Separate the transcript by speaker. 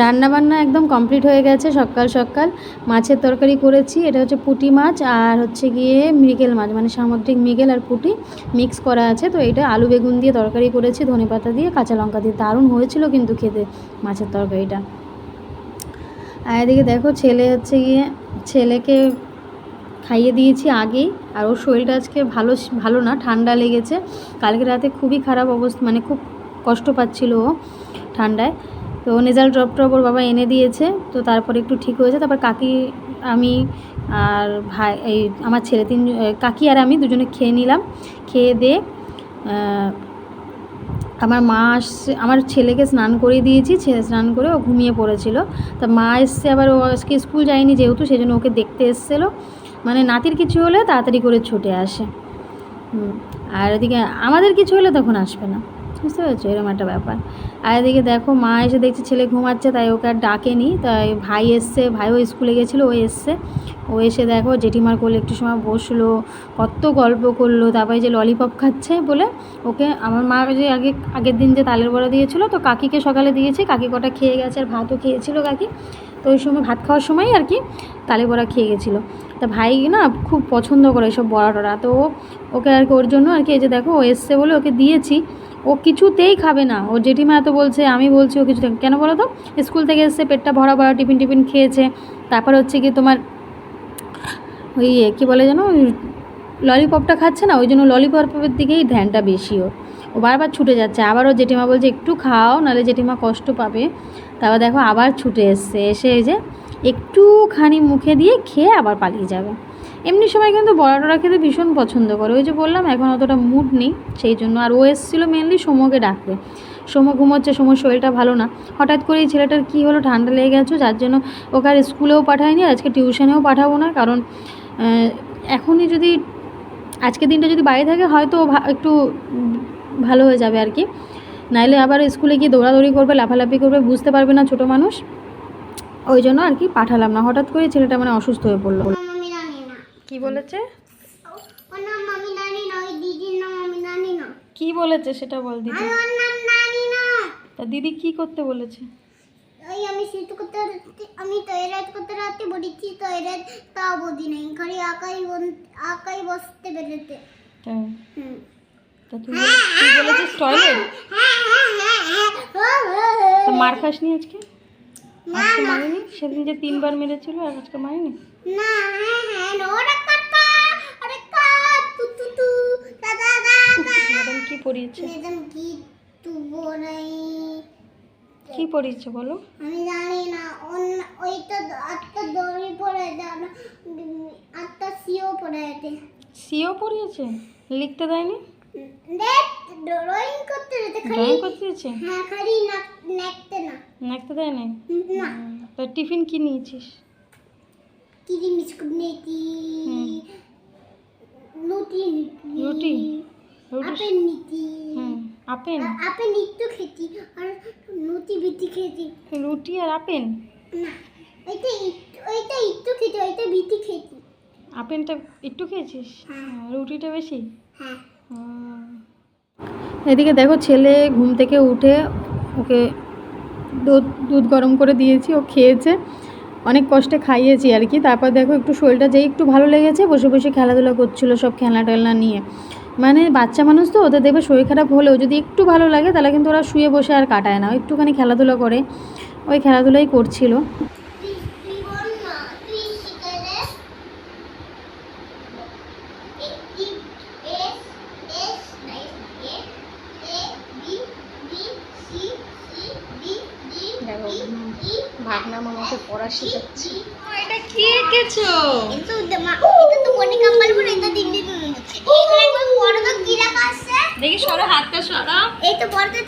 Speaker 1: রান্না বান্না একদম কমপ্লিট হয়ে গেছে, সকাল সকাল। মাছের তরকারি করেছি, এটা হচ্ছে পুঁটি মাছ আর হচ্ছে গিয়ে মৃগেল মাছ মানে সামুদ্রিক মৃগেল আর পুঁটি মিক্স করা আছে। তো এটা আলু বেগুন দিয়ে তরকারি করেছি, ধনে পাতা দিয়ে, কাঁচা লঙ্কা দিয়ে। দারুণ হয়েছিল কিন্তু খেতে মাছের তরকারিটা। আর এদিকে দেখো ছেলে হচ্ছে গিয়ে, ছেলেকে খাইয়ে দিয়েছি আগেই, আর ওর শরীরটা আজকে ভালো ভালো না, ঠান্ডা লেগেছে। কালকে রাতে খুবই খারাপ অবস্থা মানে খুব কষ্ট পাচ্ছিল ও ঠান্ডায়। তো নেজাল ড্রপ ট্রপ ওর বাবা এনে দিয়েছে, তো তারপরে একটু ঠিক হয়েছে। তারপর কাকি, আমি আর ভাই, এই আমার ছেলে তিন কাকি আর আমি দুজনে খেয়ে নিলাম। খেয়ে দিয়ে আমার মা আসছে, আমার ছেলেকে স্নান করিয়ে দিয়েছি, ছেলে স্নান করে ও ঘুমিয়ে পড়েছিল। তা মা এসছে, আবার ও আজকে স্কুল যায়নি যেহেতু সেই জন্য ওকে দেখতে এসেছিল। মানে নাতির কিছু হলে তাড়াতাড়ি করে ছুটে আসে। আর এদিকে আমাদের কিছু হলে তখন আসবে না। বুঝতে পেরেছ? এরকম একটা ব্যাপার। আর এদিকে দেখো, মা এসে দেখছে ছেলে ঘুমাচ্ছে, তাই ওকে আর ডাকেনি। তাই ভাই এসছে ভাইও স্কুলে গেছিল, ও এসছে। ও এসে দেখো, জেঠিমার কোলে একটু সময় বসল, কত গল্প করল, তারপরে যে ললিপপ খাচ্ছে বলে ওকে আমার মা যে আগে, আগের দিন যে তালের বড়া দিয়েছিলো, তো কাকিকে সকালে দিয়েছি, কাকি কটা খেয়ে গেছে আর ভাতও খেয়েছিল কাকি। তো ওই সময় ভাত খাওয়ার সময় আর কি তালে বড়া খেয়ে গেছিল। তা ভাই না খুব পছন্দ করে এসব বড়া টড়া। তো ওকে আর কি ওর জন্য আর কি, এই যে দেখো, ও এসছে বলে ওকে দিয়েছি। ও কিছুতেই খাবে না। ও জেঠিমা এত বলছে, আমি বলছি ও কিছু কেন বলো তো? স্কুল থেকে এসছে, পেটটা ভরা ভরা, টিফিন টিফিন খেয়েছে। তারপর হচ্ছে কি তোমার ওই কী বলে যেন ললিপপটা খাচ্ছে না? ওই জন্য ললিপপের দিকেই ধ্যানটা বেশি ওর। ও বারবার ছুটে যাচ্ছে। আবারও জেঠিমা বলছে, একটু খাও, নাহলে জেঠিমা কষ্ট পাবে। তারপর দেখো আবার ছুটে এসছে, এসে এই যে একটুখানি মুখে দিয়ে খেয়ে আবার পালিয়ে যাবে। এমনি সময় কিন্তু বড়া টড়া খেতে ভীষণ পছন্দ করে। ওই যে বললাম, এখন অতটা মুড নেই, সেই জন্য। আর ও এসেছিল মেনলি সোমকে ডাকতে। সোম ঘুমোচ্ছে, সোমর শরীরটা ভালো না। হঠাৎ করে এই ছেলেটার কী হলো, ঠান্ডা লেগে গেছে, যার জন্য ওকে আর স্কুলেও পাঠায়নি, আজকে টিউশনেও পাঠাবো না। কারণ এখনই যদি, আজকের দিনটা যদি বাইরে থাকে, হয়তো একটু ভালো হয়ে যাবে আর কি। নাইলে আবার স্কুলে গিয়ে দৌড়াদৌড়ি করবে, লাফালাফি করবে, বুঝতে পারবে না ছোটো মানুষ। ওই জন্য আর কি পাঠালাম না। হঠাৎ করে ছেলেটা মানে অসুস্থ হয়ে পড়ল। কি বলেছে
Speaker 2: না
Speaker 1: কি বলেছে সেটা বল দিদি
Speaker 2: না
Speaker 1: তা দিদি কি করতে বলেছে
Speaker 2: ওই আমি শীত করতে আমি তৈরাত করতে রাতে বলেছি তৈরাত তাও বুঝি নাই খালি আঁকাই বন- আঁকাই বসতে পেরেছে
Speaker 1: তাই
Speaker 2: হুম
Speaker 1: তা তুই তুই বলেছিস টয়লেট
Speaker 2: হ্যাঁ হ্যাঁ হ্যাঁ হ্যাঁ হ্যাঁ, হ্যাঁ, হ্যাঁ।
Speaker 1: তা মার খাসনি আজকে
Speaker 2: না
Speaker 1: আজকে মারিনি সেদিন যে তিনবার মেরেছিল আর আজকে মারিনি
Speaker 2: না হ্যাঁ হ্যাঁ কাটা কাট তু তু তু দাদা দাদা
Speaker 1: ম্যাডাম কি পড়িয়েছে?
Speaker 2: ম্যাডাম কি তু বলাই
Speaker 1: কি পড়িয়েছে বলো?
Speaker 2: আমি জানি না অন্য- ওই তো আটটা দড়ি পড়ে দেয় না আটটা সিও পড়ে
Speaker 1: সিও পড়িয়েছে? লিখতে দেয়নি?
Speaker 2: দেখ। ড্রয়িং করতে যেতে খালি
Speaker 1: ড্রয়িং করতে দিয়েছে
Speaker 2: হ্যাঁ খালি নাক নাকতে না।
Speaker 1: লিখতে দেয়নি
Speaker 2: না।
Speaker 1: তা টিফিন কি নিয়েছিস?
Speaker 2: কিরি বিস্কুট
Speaker 1: হুম।
Speaker 2: রুটি
Speaker 1: রুটি?
Speaker 2: আপেল
Speaker 1: আপেন
Speaker 2: আর আপেল? নিত্য খেতি আর রুটি বিটি খেতি
Speaker 1: রুটি আর আপেন
Speaker 2: না ওইটা ইট- ওইটা একটু খেতি ওইটা বিটি খেতি
Speaker 1: আপেনটা একটু খেয়েছিস?
Speaker 2: হ্যাঁ।
Speaker 1: রুটিটা বেশি?
Speaker 2: হ্যাঁ।
Speaker 1: এদিকে দেখো ছেলে ঘুম থেকে উঠে ওকে দুধ দুধ গরম করে দিয়েছি, ও খেয়েছে। অনেক কষ্টে খাইয়েছি আর কি। তারপর দেখো একটু শরীরটা যেই একটু ভালো লেগেছে, বসে বসে খেলাধুলা করছিল সব খেলনা টেলনা নিয়ে। মানে বাচ্চা মানুষ তো, ওদের দেখবে শরীর খারাপ হলেও যদি একটু ভালো লাগে, তাহলে কিন্তু ওরা শুয়ে বসে আর কাটায় না। একটুখানি খেলাধুলা করে, ওই খেলাধুলাই করছিল। দেখো। ভাগনা মামাকে পড়া শেখাচ্ছে। এটা কি এঁকেছো?
Speaker 2: মা এটা তো মনিকা কাম্পাল বলে এটা দিন দিন এখানে বড় তো কি লেখা আছে?
Speaker 1: দেখি সরো হাতটা সরা।
Speaker 2: এই তো বড়তে